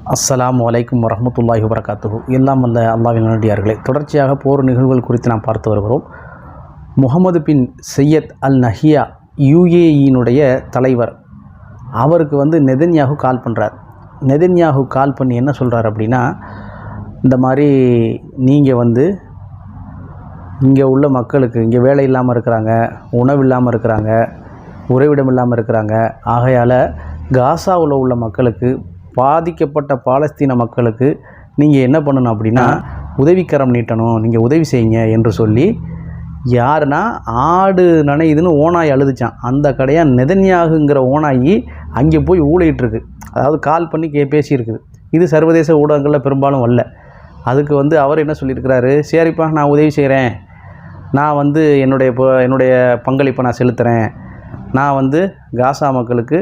அஸ்லாம் அலைக்கும் வரமத்துல்லாஹி வபரகாத்துஹு. எல்லாம் வல்ல அல்லாவின் நல்லடியார்களே தொடர்ச்சியாக போர் நிகழ்வுகள் குறித்து நாம் பார்த்து வருகிறோம். முகமது பின் சையத் அல் நஹியா யுஏஇனுடைய தலைவர் அவருக்கு வந்து நெதன்யாகு கால் பண்ணுறார் நெதன்யாகு கால் பண்ணி என்ன சொல்கிறார் அப்படின்னா இந்த மாதிரி நீங்கள் வந்து இங்கே உள்ள மக்களுக்கு இங்கே வேலை இல்லாமல் இருக்கிறாங்க உணவு இல்லாமல் இருக்கிறாங்க உறைவிடம் இல்லாமல் இருக்கிறாங்க ஆகையால் காசாவில் உள்ள மக்களுக்கு பாதிக்கப்பட்ட பாலஸ்தீன மக்களுக்கு நீங்கள் என்ன பண்ணணும் அப்படின்னா உதவிக்கரம் நீட்டணும் நீங்கள் உதவி செய்யுங்க என்று சொல்லி யாருன்னா ஆடு நனையுதுன்னு ஓனாய் அழுதுச்சான். அந்த கடையாக நெதன்யாகுங்கிற ஓனாயி அங்கே போய் ஊழிகிட்ருக்கு அதாவது கால் பண்ணி கே பேசியிருக்குது. இது சர்வதேச ஊடகங்களில் பெரும்பாலும் வரல அதுக்கு வந்து அவர் என்ன சொல்லியிருக்கிறாரு? சரிப்பா நான் உதவி செய்கிறேன் நான் வந்து என்னுடைய என்னுடைய பங்களிப்பை நான் செலுத்துகிறேன் நான் வந்து காசா மக்களுக்கு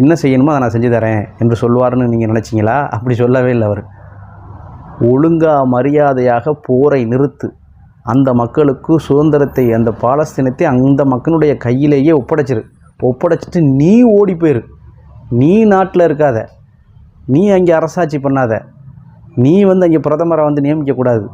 என்ன செய்யணுமோ அதை நான் செஞ்சு தரேன் என்று சொல்வார்னு நீங்கள் நினச்சிங்களா? அப்படி சொல்லவே இல்லை அவர். ஒழுங்கா மரியாதையாக போரை நிறுத்து. அந்த மக்களுக்கு சுதந்திரத்தை அந்த பாலஸ்தீனத்தை அந்த மக்களுடைய கையிலேயே ஒப்படைச்சிரு. ஒப்படைச்சிட்டு நீ ஓடி போயிரு. நீ நாட்டில் இருக்காத. நீ அங்கே அரசாட்சி பண்ணாத. நீ வந்து அங்கே பிரதமரை வந்து நியமிக்கக்கூடாது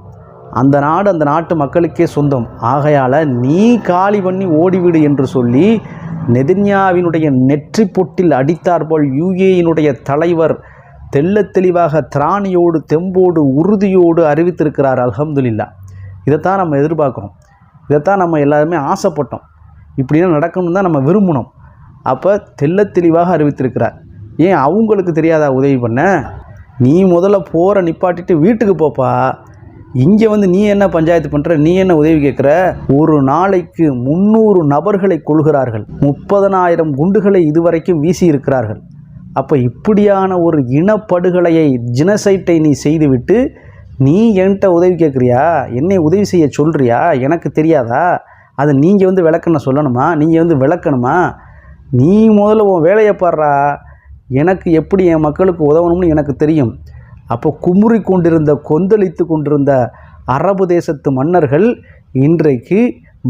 அந்த நாடு அந்த நாட்டு மக்களுக்கே சொந்தம். ஆகையால் நீ காலி பண்ணி ஓடிவிடு என்று சொல்லி நெதின்யாவினுடைய நெற்றி பொட்டில் அடித்தார்போல் யுஏயினுடைய தலைவர் தெள்ள தெளிவாக திராணியோடு தெம்போடு உறுதியோடு அறிவித்திருக்கிறார். அலமதுல்லா இதைத்தான் நம்ம எதிர்பார்க்குறோம். இதைத்தான் நம்ம எல்லாருமே ஆசைப்பட்டோம். இப்படிலாம் நடக்கணும் தான் நம்ம விரும்பணும் அப்போ தெல்ல தெளிவாக அறிவித்திருக்கிறார். ஏன் அவங்களுக்கு தெரியாதா உதவி பண்ண? நீ முதல்ல போகிற நிப்பாட்டிட்டு வீட்டுக்கு போப்பா. இங்கே வந்து நீ என்ன பஞ்சாயத்து பண்ணுற நீ என்ன உதவி கேட்குற ஒரு நாளைக்கு முந்நூறு நபர்களை கொள்கிறார்கள் முப்பதனாயிரம் குண்டுகளை இதுவரைக்கும் வீசி இருக்கிறார்கள். அப்போ இப்படியான ஒரு இனப்படுகொலையை ஜினசைட்டை நீ செய்துவிட்டு நீ என்கிட்ட உதவி கேட்குறியா என்னை உதவி செய்ய சொல்கிறியா எனக்கு தெரியாதா? அதை நீங்கள் வந்து விளக்கணும் சொல்லணுமா? நீங்கள் வந்து விளக்கணுமா? நீ முதல்ல உன் வேலையை பாடுறா எனக்கு எப்படி என் மக்களுக்கு உதவணும்னு எனக்கு தெரியும். அப்போ குமுறி கொண்டிருந்த கொந்தளித்து கொண்டிருந்த அரபு தேசத்து மன்னர்கள் இன்றைக்கு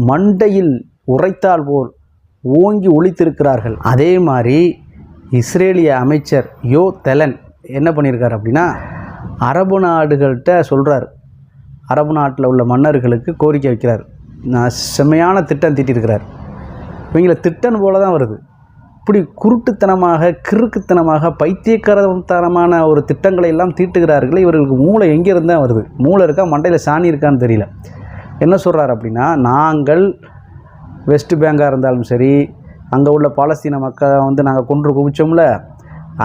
மண்டையில் உரைத்தால் போல் ஓங்கி ஒழித்திருக்கிறார்கள் அதே மாதிரி இஸ்ரேலிய அமைச்சர் யோ தெலன் என்ன பண்ணியிருக்கார் அப்படின்னா அரபு நாடுகள்கிட்ட சொல்கிறார் அரபு நாட்டில் உள்ள மன்னர்களுக்கு கோரிக்கை வைக்கிறார். நான் செம்மையான திட்டம் தீட்டியிருக்கிறார். இவங்களை திட்டம் போல தான் வருது. இப்படி குருட்டுத்தனமாக கிறுக்குத்தனமாக பைத்தியக்காரத்தனமான ஒரு திட்டங்களை எல்லாம் தீட்டுகிறார்கள் இவர்களுக்கு மூளை எங்கேருந்து தான் வருது? மூளை இருக்கா? மண்டையில் சாணி இருக்கான்னு தெரியல. என்ன சொல்கிறார் அப்படின்னா நாங்கள் வெஸ்ட் பேங்காக இருந்தாலும் சரி அங்கே உள்ள பாலஸ்தீன மக்களை வந்து நாங்கள் கொன்று குவிச்சோம்ல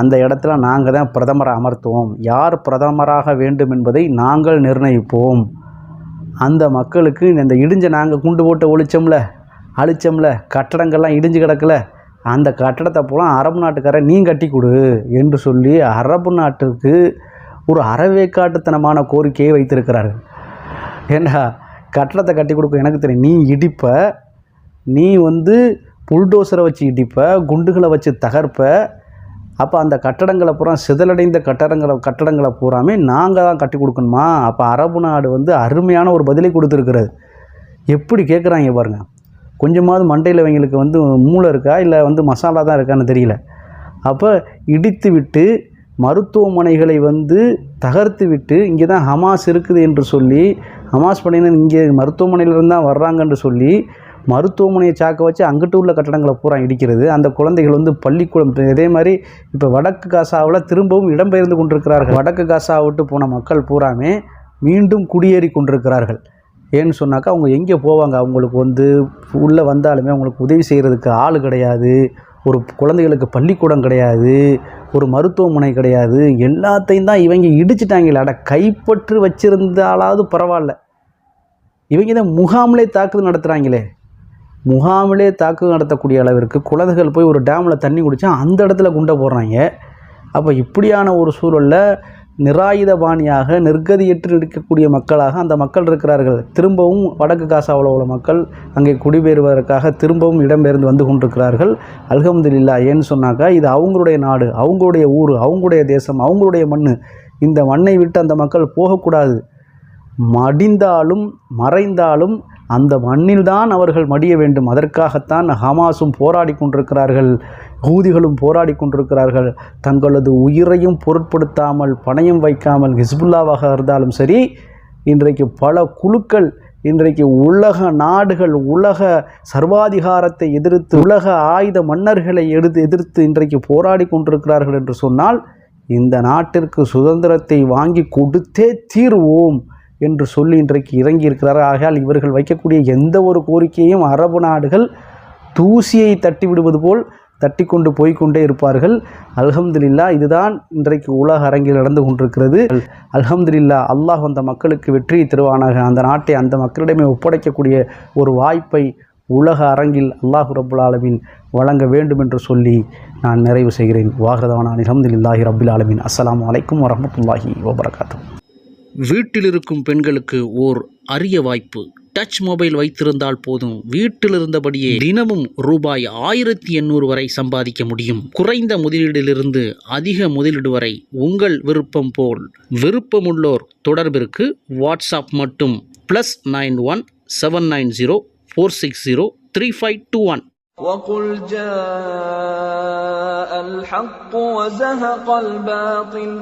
அந்த இடத்துல நாங்கள் தான் பிரதமரை அமர்த்துவோம். யார் பிரதமராக வேண்டும் என்பதை நாங்கள் நிர்ணயிப்போம். அந்த மக்களுக்கு இந்த இடிஞ்ச நாங்கள் குண்டு போட்டு ஒழிச்சோம்ல அழிச்சோம்ல கட்டடங்கள்லாம் இடிஞ்சு கிடக்கல அந்த கட்டடத்தை பூரா அரபு நாட்டுக்காரன் நீ கட்டி கொடு என்று சொல்லி அரபு நாட்டுக்கு ஒரு அறவேக்காட்டுத்தனமான கோரிக்கையை வைத்திருக்கிறார்கள். ஏண்டா கட்டடத்தை கட்டி கொடுக்க எனக்கு தெரியும். நீ இடிப்ப நீ வந்து புல்டோசரை வச்சு இடிப்ப குண்டுகளை வச்சு தகர்ப்ப அப்போ அந்த கட்டடங்களை பூரா சிதலடைந்த கட்டடங்களை கட்டடங்களை பூராமே நாங்கள் தான் கட்டி கொடுக்கணுமா? அப்போ அரபு நாடு வந்து அருமையான ஒரு பதிலை கொடுத்துருக்கிறது. எப்படி கேட்குறாங்க பாருங்கள் கொஞ்சமாவது மண்டையில் இவங்களுக்கு வந்து மூளை இருக்கா? இல்லை வந்து மசாலா தான் இருக்கான்னு தெரியல. அப்போ இடித்து விட்டு மருத்துவமனைகளை வந்து தகர்த்து விட்டு இங்கே தான் ஹமாஸ் இருக்குது என்று சொல்லி ஹமாஸ் படையினர் இங்கே மருத்துவமனையிலிருந்து தான் வர்றாங்கன்னு சொல்லி மருத்துவமனையை சாக்க வச்சு அங்கிட்டு உள்ள கட்டடங்களை பூரா இடிக்கிறது. அந்த குழந்தைகள் வந்து பள்ளிக்கூடம் இதே மாதிரி இப்போ வடக்கு காசாவில் திரும்பவும் இடம்பெயர்ந்து கொண்டிருக்கிறார்கள். வடக்கு காசா விட்டு போன மக்கள் பூராமே மீண்டும் குடியேறி கொண்டிருக்கிறார்கள். ஏன்னு சொன்னாக்கா அவங்க எங்கே போவாங்க? அவங்களுக்கு வந்து உள்ளே வந்தாலுமே அவங்களுக்கு உதவி செய்கிறதுக்கு ஆள் கிடையாது. ஒரு குழந்தைகளுக்கு பள்ளிக்கூடம் கிடையாது. ஒரு மருத்துவமனை கிடையாது. எல்லாத்தையும் தான் இவங்க இடிச்சிட்டாங்களே. அட கைப்பற்று வச்சிருந்தாலாவது பரவாயில்ல. இவங்க தான் முகாமிலே தாக்குதல் நடத்துகிறாங்களே முகாமிலே தாக்குதல் நடத்தக்கூடிய அளவிற்கு குழந்தைகள் போய் ஒரு டேமில் தண்ணி குடித்தா அந்த இடத்துல குண்டை போடுறாங்க. அப்போ இப்படியான ஒரு சூழலில் நிராயுதபாணியாக நிர்கதியற்று இருக்கக்கூடிய மக்களாக அந்த மக்கள் இருக்கிறார்கள். திரும்பவும் வடக்கு காசாவில் உள்ள மக்கள் அங்கே குடிபெறுவதற்காக திரும்பவும் இடம்பெயர்ந்து வந்து கொண்டிருக்கிறார்கள். அல்ஹம்துல்லா ஏன்னு சொன்னாக்கா இது அவங்களுடைய நாடு அவங்களுடைய ஊர் அவங்களுடைய தேசம் அவங்களுடைய மண் இந்த மண்ணை விட்டு அந்த மக்கள் போகக்கூடாது. மடிந்தாலும் மறைந்தாலும் அந்த மண்ணில்தான் அவர்கள் மடிய வேண்டும். அதற்காகத்தான் ஹமாஸும் போராடி கொண்டிருக்கிறார்கள். ஹூதிகளும் போராடி கொண்டிருக்கிறார்கள். தங்களது உயிரையும் பொருட்படுத்தாமல் பணயம் வைக்காமல் ஹிஸ்புல்லாவாக இருந்தாலும் சரி இன்றைக்கு பல குழுக்கள் இன்றைக்கு உலக நாடுகள் உலக சர்வாதிகாரத்தை எதிர்த்து உலக ஆயுத மன்னர்களை எடுத்து எதிர்த்து இன்றைக்கு போராடி கொண்டிருக்கிறார்கள் என்று சொன்னால் இந்த நாட்டிற்கு சுதந்திரத்தை வாங்கி கொடுத்தே தீர்வோம். என்று சொல்லி இன்றைக்கு இறங்கி இருக்கிறார்கள் ஆகையால் இவர்கள் வைக்கக்கூடிய எந்த ஒரு கோரிக்கையும் அரபு நாடுகள் தூசியை தட்டி விடுவது போல் தட்டி கொண்டு போய்க்கொண்டே இருப்பார்கள். அல்ஹம்துலில்லா இதுதான் இன்றைக்கு உலக அரங்கில் நடந்து கொண்டிருக்கிறது. அல்ஹம்துலில்லா அல்லாஹ் அந்த மக்களுக்கு வெற்றியை தருவானாக. அந்த நாட்டை அந்த மக்களிடமே ஒப்படைக்கக்கூடிய ஒரு வாய்ப்பை உலக அரங்கில் அல்லாஹ் ரபுல் ஆலமின் வழங்க வேண்டும் என்று சொல்லி நான் நிறைவு செய்கிறேன். வாகரதான அலமதுல்லாஹி ரபுல் ஆலமின். அஸ்லாம் அலைக்கும் வரமத்துல்லாஹி வபரகாத்தூ வீட்டில் இருக்கும் பெண்களுக்கு ஓர் அரிய வாய்ப்பு டச் மொபைல் வைத்திருந்தால் போதும் வீட்டில் இருந்தபடியே தினமும் ரூபாய் ஆயிரத்தி எண்ணூறு வரை சம்பாதிக்க முடியும் குறைந்த முதலீடிலிருந்து அதிக முதலீடு வரை உங்கள் விருப்பம் போல் விருப்பமுள்ளோர் தொடர்பிற்கு வாட்ஸ்அப் மட்டும் plus nine one seven nine zero four six zero three five two one وقل جاء الحق وزهق الباطل